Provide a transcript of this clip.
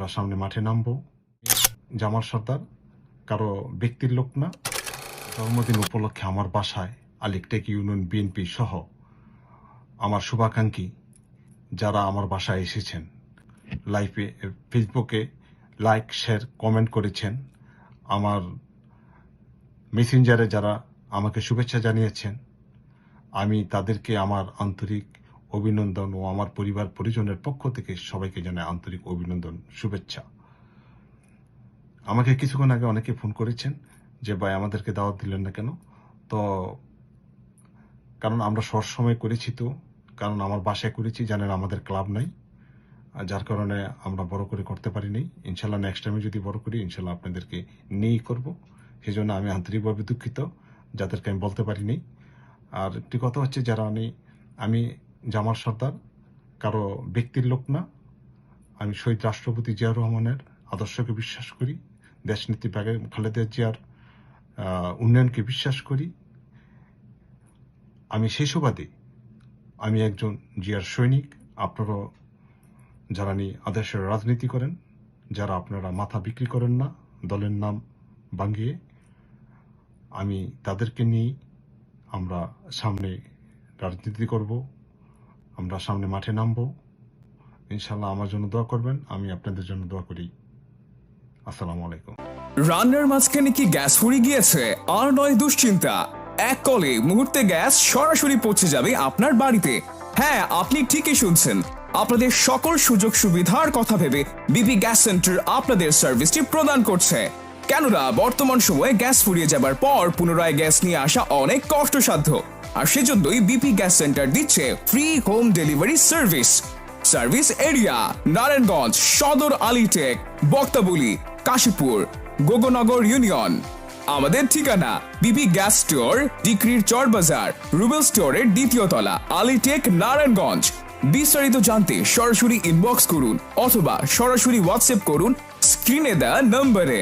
আমরা সামনে মাঠে নামবো। জামাল সর্দার, কারও ব্যক্তির লোক না। জন্মদিন উপলক্ষে আমার বাসায় আলিকটেক ইউনিয়ন বিএনপি সহ আমার শুভাকাঙ্ক্ষী যারা আমার বাসায় এসেছেন। লাইভে ফেসবুকে লাইক, শেয়ার, কমেন্ট করেছেন। আমার মেসেঞ্জারে যারা আমাকে শুভেচ্ছা জানিয়েছেন, আমি তাদেরকে আমার আন্তরিক অভিনন্দন ও আমার পরিবার পরিজনের পক্ষ থেকে সবাইকে জানাই আন্তরিক অভিনন্দন, শুভেচ্ছা। আমাকে কিছুক্ষণ আগে অনেকে ফোন করেছেন যে, ভাই, আমাদেরকে দাওয়াত দিলেন না কেন? তো, কারণ আমরা সব সময় করেছি তো, কারণ আমার বাসায় করেছি, জানেন আমাদের ক্লাব নাই। যার কারণে আমরা বড় করে করতে পারিনি। ইনশাল্লাহ নেক্সট টাইমে যদি বড় করি, ইনশাল্লাহ আপনাদেরকে নিয়েই করব। সেই জন্য আমি আন্তরিকভাবে দুঃখিত, যাদেরকে আমি বলতে পারিনি। আর একটি কথা হচ্ছে, যারা আমি আমি জামাল সর্দার, কারও ব্যক্তির লোক না। আমি শহীদ রাষ্ট্রপতি জিয়াউর রহমানের আদর্শকে বিশ্বাস করি, দেশনীতি ব্যাগে খালেদা জিয়ার উন্নয়নকে বিশ্বাস করি। আমি সেই সুবাদে আমি একজন জিয়ার সৈনিক। আপনারাও যারা নিয়ে আদর্শের রাজনীতি করেন, যারা আপনারা মাথা বিক্রি করেন না, দলের নাম ভাঙ্গিয়ে আমি তাদেরকে নিয়ে আমরা সামনে রাজনীতি করব। আমরা সামনে মাঠে নামবো। ইনশাল্লাহ আমার জন্য দোয়া করবেন, আমি আপনাদের জন্য দোয়া করি। আসসালামু আলাইকুম। রান্নার মাঝখানে কি গ্যাস ফুরিয়ে গিয়েছে? আর নয় দুশ্চিন্তা। এক কলে মুহূর্তে গ্যাস সরাসরি পৌঁছে যাবে আপনার বাড়িতে। হ্যাঁ আপনি ঠিকই শুনছেন। আপনাদের সকল সুযোগ সুবিধার কথা ভেবে বিপি গ্যাস সেন্টার আপনাদের সার্ভিসটি প্রদান করছে। কেননা, বর্তমান সময়ে গ্যাস ফুরিয়ে যাবার পর পুনরায় গ্যাস নিয়ে আসা অনেক কষ্টসাধ্য। আর সেজন্যই বিপি গ্যাস সেন্টার দিচ্ছে free home delivery service service area Narayanganj, Sadar আলিটেক, Boktaboli, Kashipur, Gognagar union. আমাদের ঠিকানা বিপি গ্যাস স্টোর ডিক্রির চর বাজার, রুবেল স্টোরের দ্বিতীয় তলা, আলিটেক, নারায়ণগঞ্জ। বিস্তারিত জানতে সরাসরি ইনবক্স করুন অথবা সরাসরি হোয়াটসঅ্যাপ করুন স্ক্রিনে দেওয়া নম্বরে।